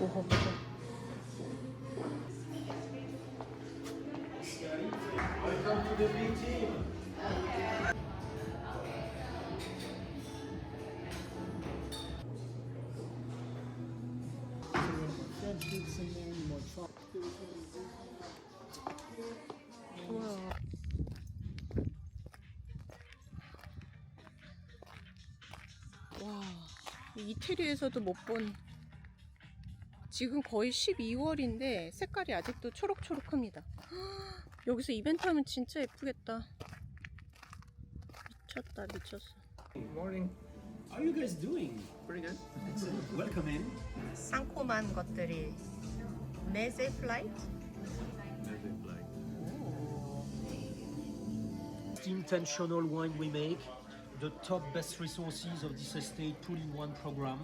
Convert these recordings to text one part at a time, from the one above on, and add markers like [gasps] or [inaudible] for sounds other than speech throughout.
우와. 와, 이태리에서도 못 본. 지금 거의 12월인데 색깔이 아직도 초록초록합니다. 여기서 이벤트 하면 진짜 예쁘겠다. 미쳤다, 미쳤어. Good morning. How are you guys doing? Pretty good. Welcome in. 상콤한 것들이 메세 플라이트? Team tensional wine we make. The top best resources of this estate pool in one program.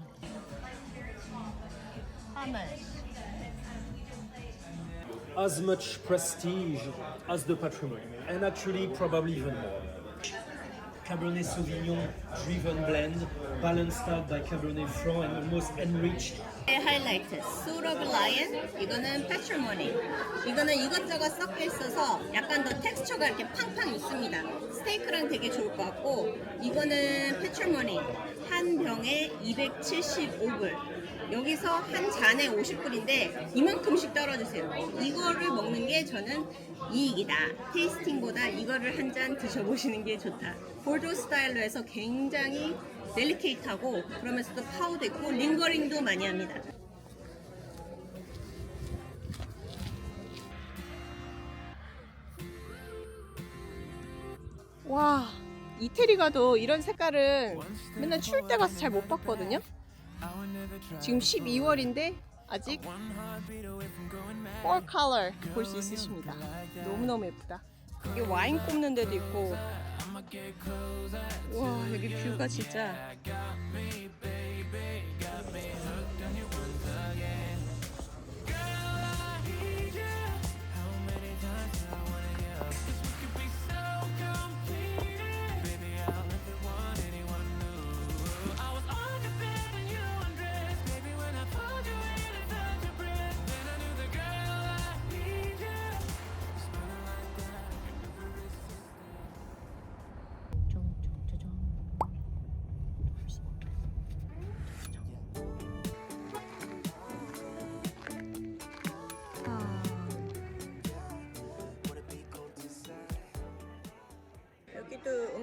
As much prestige as the patrimony, and actually probably even more. Cabernet Sauvignon driven blend, balanced out by Cabernet Franc and almost enriched 하이라이트 소울 오브 라이언 이거는 패트리모니 이거는 이것저것 섞여 있어서 약간 더 텍스처가 이렇게 팡팡 있습니다 스테이크랑 되게 좋을 것 같고 이거는 패트리모니 한 병에 275불 여기서 한 잔에 50불인데 이만큼씩 떨어주세요 이거를 먹는 게 저는 이익이다 테이스팅보다 이거를 한 잔 드셔보시는 게 좋다 보르도 스타일로 해서 굉장히 델리케이트하고 그러면서도 파우도 있고 링거링도 많이 합니다. 와 이태리 가도 이런 색깔은 맨날 추울 때 가서 잘 못 봤거든요. 지금 12월인데 아직 fall color 볼수 있으십니다. 너무너무 예쁘다. 이게 와인 꼽는 데도 있고 와 여기 뷰가 진짜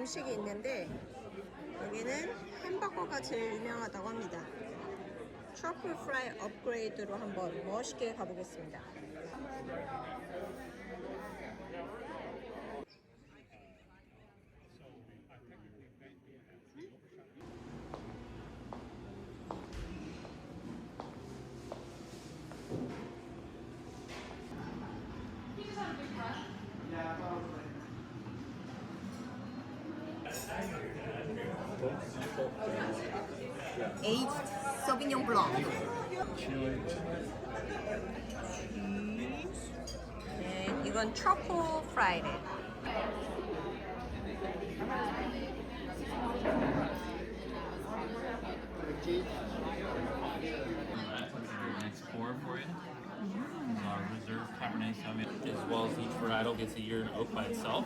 음식이 있는데 여기는 햄버거가 제일 유명하다고 합니다. 트러플 프라이 업그레이드로 한번 멋있게 가보겠습니다. 에이드 소비뇽 블랑. 네, 이건 트러플 프라이드. next pour for you. This is our reserve Cabernet Sauvignon, as well as each varietal gets a year in oak by itself.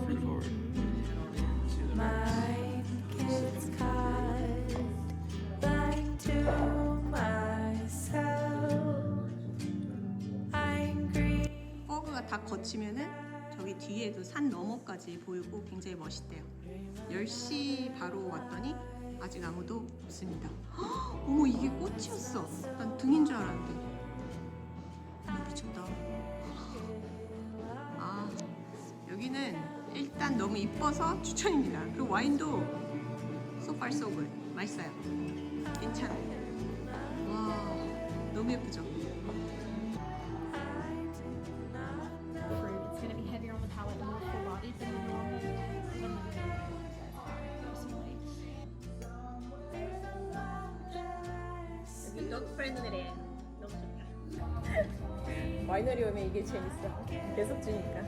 산 너머까지 보이고 굉장히 멋있대요. 10시 바로 왔더니 아직 아무도 없습니다. 헉, [gasps] 어머 이게 꽃이었어. 난 등인 줄 알았는데. 아, 미쳤다. [gasps] 아 여기는 일단 너무 이뻐서 추천입니다. 그리고 와인도 so far so good. 맛있어요. 괜찮아요. 와 너무 예쁘죠? 와이너리 오면 이게 재밌어. 계속 주니까.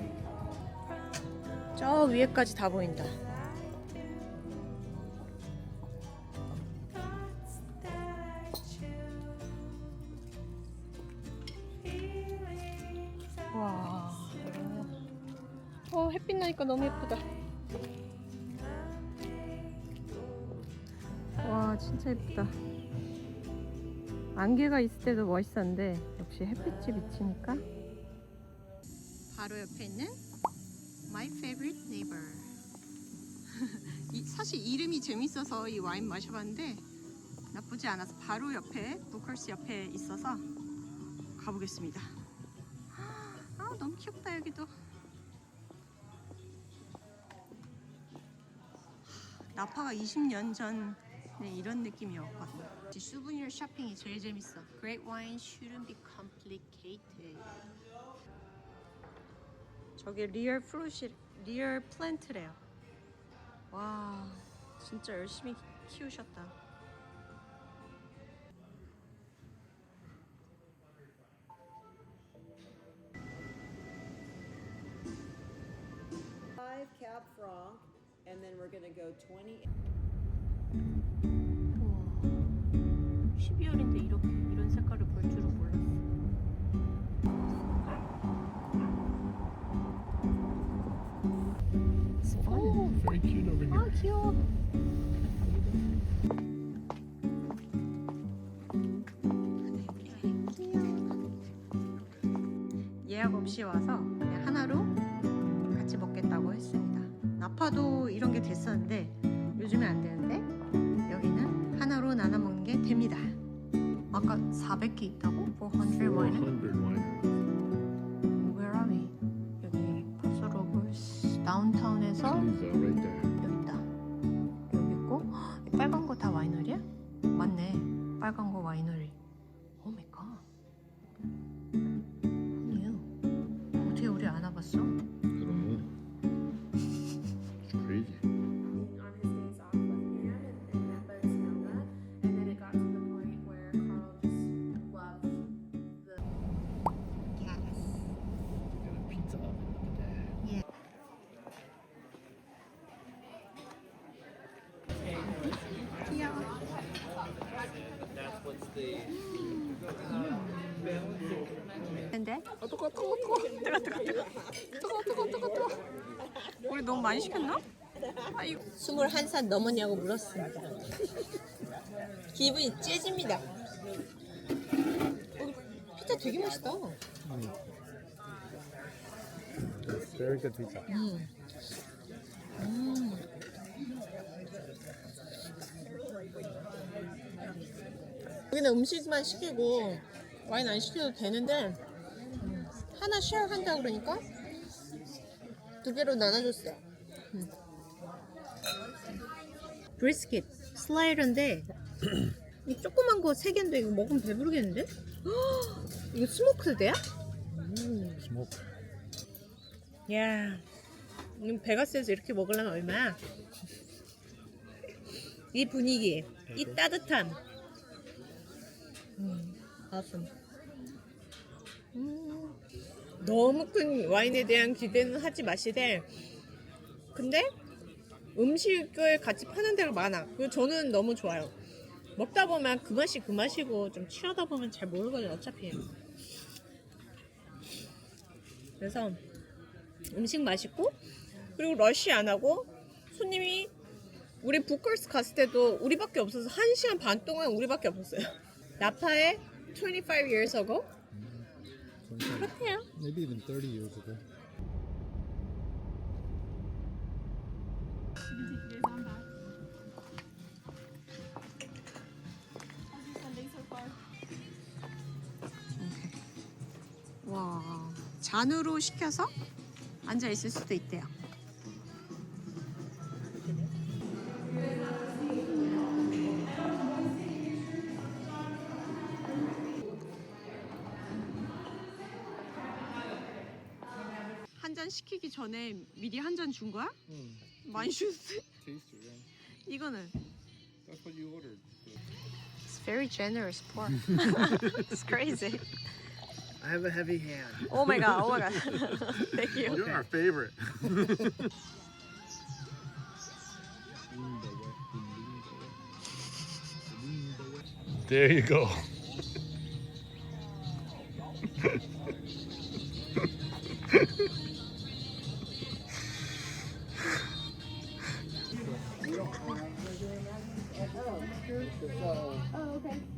저 위에까지 다 보인다. 와. 어, 햇빛 나니까 너무 예쁘다. 와 진짜 예쁘다. 안개가 있을 때도 멋있었는데 역시 햇빛이 비치니까. 바로 옆에 있는 My Favorite Neighbor. [laughs] 이- 사실 이름이 재밌어서 이 와인 마셔봤는데 나쁘지 않아서 바로 옆에 부컬스 옆에 있어서 가보겠습니다. [gasps] 아 너무 귀엽다 여기도. 나파가 20년 전 네, 이런 느낌이었거든요. 이 수브니어 쇼핑이 제일 재밌어. Great wine shouldn't be complicated. 저게 리얼 프루시, 리얼 플랜트래요. 와, 진짜 열심히 키우셨다. Five Cab Franc, and then we're gonna go twenty 12월인데 이렇게 이런 색깔을 볼 줄은 몰랐어. 오, Very cute over here. 아 귀여워. 예약 없이 와서 그냥 하나로 같이 먹겠다고 했습니다. 나파도 이런 게 됐었는데 Nakikita ko, 401. 많이 시켰나? 아이고 21살 넘었냐고 물었습니다 기분이 째집니다 어, 피자 되게 맛있다 Very good pizza. 여기는 음식만 시키고 와인 안 시켜도 되는데 음, 하나 쉐어 한다 그러니까 두 개로 나눠줬어요. 음. 브리스킷 슬라이더인데 [clears throat] 이 조그만 거 세 개인데 이거 먹으면 배부르겠는데? 헉, [gasps] 이거 스모크드야? Smoke. 야, 이거 베가스에서 이렇게 먹으려면 얼마야? 이 분위기, 이 따뜻함. 음, awesome. 음, 너무 큰 와인에 대한 기대는 하지 마시되, 근데 음식을 같이 파는 데가 많아. 그리고 저는 너무 좋아요. 먹다 보면 그 맛이 그 맛이고 좀 취하다 보면 잘 모르거든요, 어차피. 그래서 음식 맛있고 그리고 러쉬 안 하고 손님이 우리 부컬스 갔을 때도 우리밖에 없어서 1시간 반 동안 우리밖에 없었어요. [laughs] 나파에 25 years ago 그렇대요. Maybe even 30 years ago. 와 잔으로 시켜서 앉아 있을 수도 있대요. 한 잔 시키기 전에 미리 한 잔 준 거야? 많 이 줬어. Taster, yeah. 이거는 That's what you ordered. It's very generous pour. [laughs] It's crazy. I have a heavy hand. Oh my god. Oh my god. [laughs] [laughs] Thank you. You're our favorite. there you go. So. Oh, okay.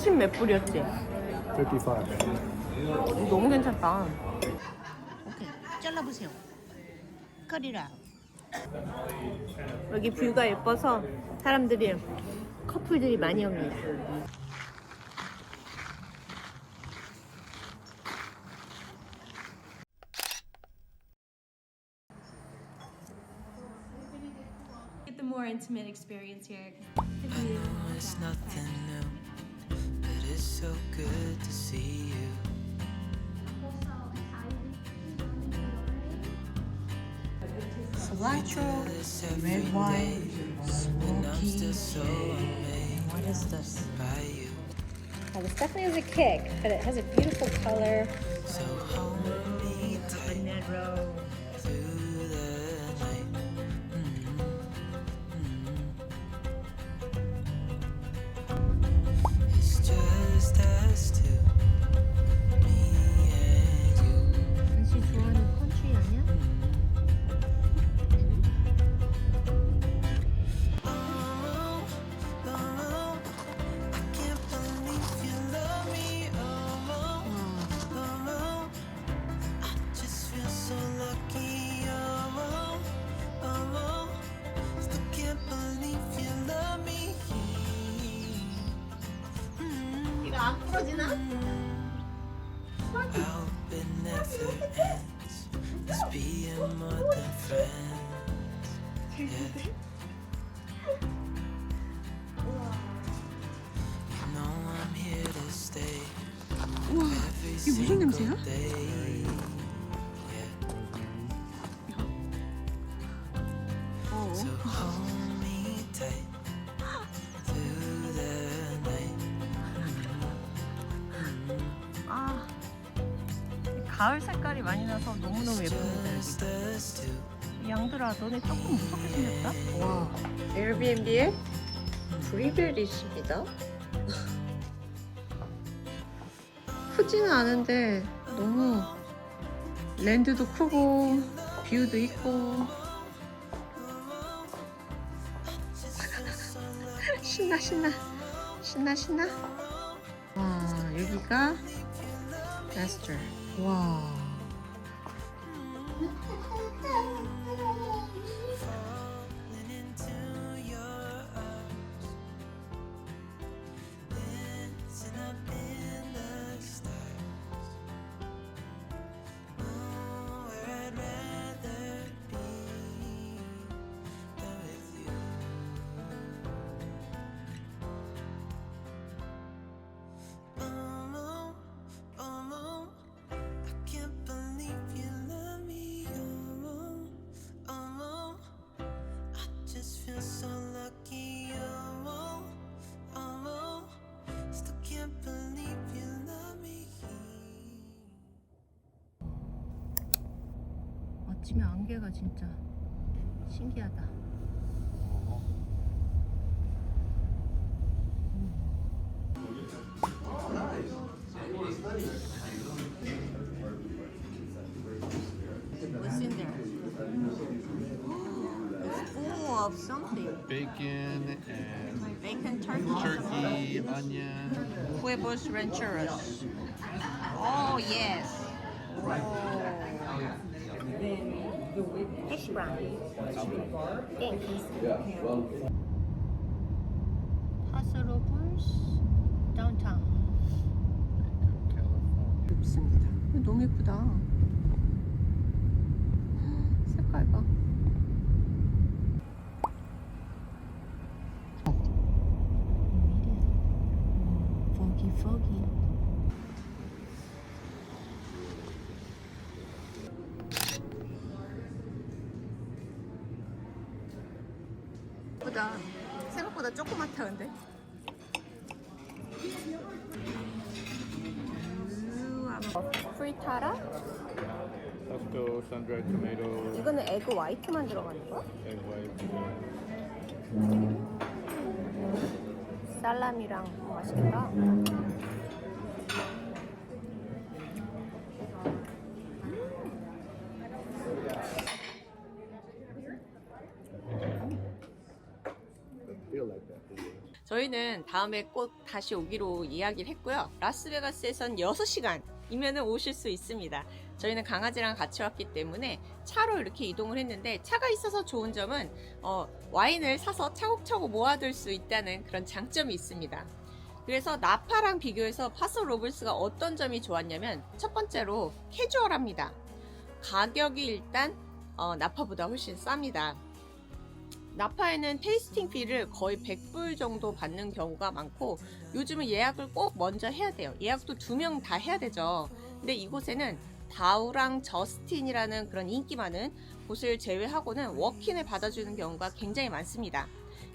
40 몇 불이었지? 35. 너무 괜찮다. 오케이. 잘라보세요. 컬이라. 여기 뷰가 예뻐서 사람들이 커플들이 많이 옵니다. More intimate experience here. It's so good to see you. cilantro, red every wine, day, and I'm still so smoky. What is this? by you. Well, this definitely has a kick, but it has a beautiful color. So hold me tight The night. 아, 가을 색깔이 많이 나서 너무너무 예쁩니다. 여기. 양들아, 너네 조금 무섭게 생겼다? 와, 에어비앤비의 브리벨리십니다. 크지는 않은데 너무 랜드도 크고 뷰도 있고. [laughs] 신나 신나. 신나 신나. 와 여기가 마스터 와 아침에 안개가 진짜 신기하다. What's in there? It's full of something. Bacon and Bacon turkey. turkey, onion. Huevos rancheros. Oh yes. Hash brown. Thanks. Paso downtown. 있습니다. 너무 예쁘다. 색깔 봐. foggy foggy. 예쁘다. 생각보다 조그맣다 근데. 프리타라? Tabasco, sun-dried tomato, 이거는 에그 화이트만 들어가는 거야? egg white. 살라미랑 맛있겠다. 저희는 다음에 꼭 다시 오기로 이야기를 했고요. 라스베가스에선 6시간이면 오실 수 있습니다. 저희는 강아지랑 같이 왔기 때문에 차로 이렇게 이동을 했는데 차가 있어서 좋은 점은 어, 와인을 사서 차곡차곡 모아둘 수 있다는 그런 장점이 있습니다. 그래서 나파랑 비교해서 파소 로블스가 어떤 점이 좋았냐면 첫 번째로 캐주얼합니다. 가격이 일단 어, 나파보다 훨씬 쌉니다. 나파에는 테이스팅 피를 거의 100불 정도 받는 경우가 많고 요즘은 예약을 꼭 먼저 해야 돼요. 예약도 두 명 다 해야 되죠. 근데 이곳에는 다우랑 저스틴이라는 그런 인기 많은 곳을 제외하고는 워킹을 받아주는 경우가 굉장히 많습니다.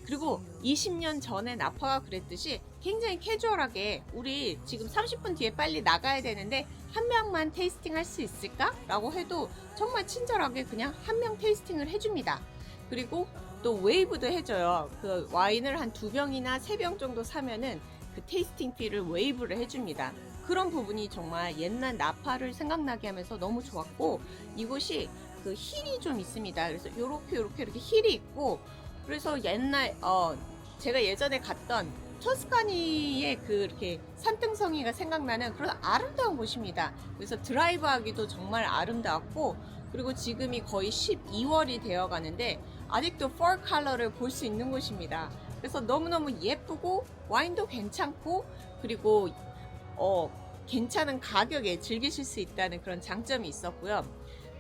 그리고 20년 전에 나파가 그랬듯이 굉장히 캐주얼하게 우리 지금 30분 뒤에 빨리 나가야 되는데 한 명만 테이스팅 할 수 있을까? 라고 해도 정말 친절하게 그냥 한 명 테이스팅을 해줍니다. 그리고 또 웨이브도 해줘요. 그 와인을 한 두 병이나 세 병 정도 사면은 그 테이스팅 피를 웨이브를 해줍니다. 그런 부분이 정말 옛날 나파를 생각나게 하면서 너무 좋았고 이곳이 그 힐이 좀 있습니다. 그래서 요렇게 요렇게 이렇게 힐이 있고 그래서 옛날 어 제가 예전에 갔던 토스카니의 그 이렇게 산등성이가 생각나는 그런 아름다운 곳입니다. 그래서 드라이브하기도 정말 아름다웠고 그리고 지금이 거의 12월이 되어 가는데 아직도 펄 컬러를 볼 수 있는 곳입니다. 그래서 너무너무 예쁘고 와인도 괜찮고 그리고 어 괜찮은 가격에 즐기실 수 있다는 그런 장점이 있었고요.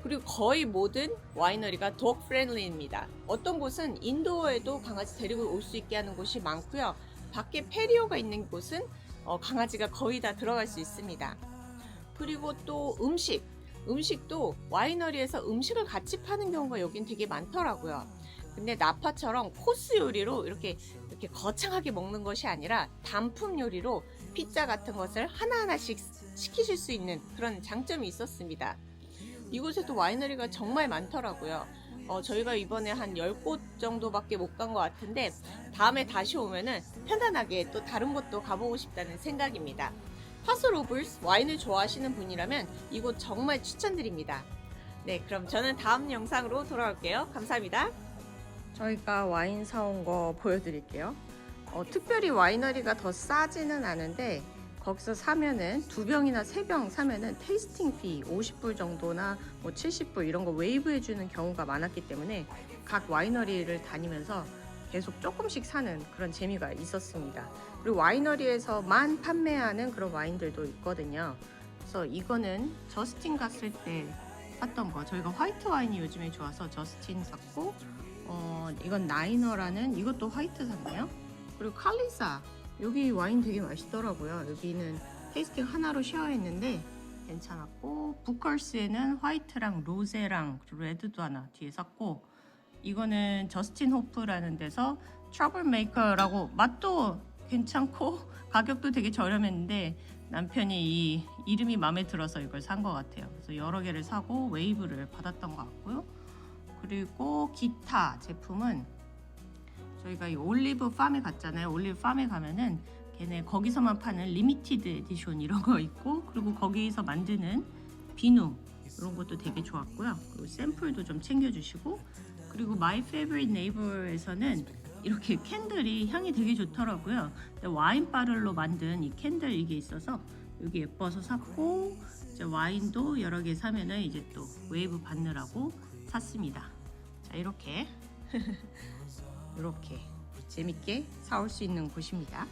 그리고 거의 모든 와이너리가 독 프렌들리입니다. 어떤 곳은 인도어에도 강아지 데리고 올 수 있게 하는 곳이 많고요. 밖에 페리오가 있는 곳은 어, 강아지가 거의 다 들어갈 수 있습니다. 그리고 또 음식, 음식도 와이너리에서 음식을 같이 파는 경우가 여긴 되게 많더라고요. 근데 나파처럼 코스 요리로 이렇게 이렇게 거창하게 먹는 것이 아니라 단품 요리로 피자 같은 것을 하나하나씩 시키실 수 있는 그런 장점이 있었습니다. 이곳에도 와이너리가 정말 많더라고요. 어, 저희가 이번에 한 10곳 정도밖에 못 간 것 같은데 다음에 다시 오면은 편안하게 또 다른 곳도 가보고 싶다는 생각입니다. 파스로블스 와인을 좋아하시는 분이라면 이곳 정말 추천드립니다. 네, 그럼 저는 다음 영상으로 돌아올게요. 감사합니다. 저희가 와인 사온 거 보여드릴게요. 어, 특별히 와이너리가 더 싸지는 않은데 거기서 사면은 두 병이나 세 병 사면은 테이스팅 피 50불 정도나 뭐 70불 이런 거 웨이브 해 주는 경우가 많았기 때문에 각 와이너리를 다니면서 계속 조금씩 사는 그런 재미가 있었습니다. 그리고 와이너리에서만 판매하는 그런 와인들도 있거든요. 그래서 이거는 저스틴 갔을 때 샀던 거. 저희가 화이트 와인이 요즘에 좋아서 저스틴 샀고, 어, 이건 나이너라는 이것도 화이트 샀나요? 그리고 칼리사. 여기 와인 되게 맛있더라고요. 여기는 테이스팅 하나로 쉐어했는데 괜찮았고, 부컬스에는 화이트랑 로제랑 레드도 하나 뒤에 샀고, 이거는 저스틴 호프라는 데서 트러블 메이커라고 맛도 괜찮고 [laughs] 가격도 되게 저렴했는데 남편이 이 이름이 마음에 들어서 이걸 산 것 같아요. 그래서 여러 개를 사고 웨이브를 받았던 것 같고요. 그리고 기타 제품은 저희가 이 올리브 팜에 갔잖아요. 올리브 팜에 가면은 걔네 거기서만 파는 리미티드 에디션 이런 거 있고 그리고 거기서 만드는 비누 이런 것도 되게 좋았고요. 그리고 샘플도 좀 챙겨주시고 그리고 마이 페이버릿 네이버에서는 이렇게 캔들이 향이 되게 좋더라고요. 와인 바를로 만든 이 캔들 이게 있어서 여기 예뻐서 샀고 이제 와인도 여러 개 사면은 이제 또 웨이브 받느라고 샀습니다. 자 이렇게 [laughs] 이렇게 재밌게 사올 수 있는 곳입니다.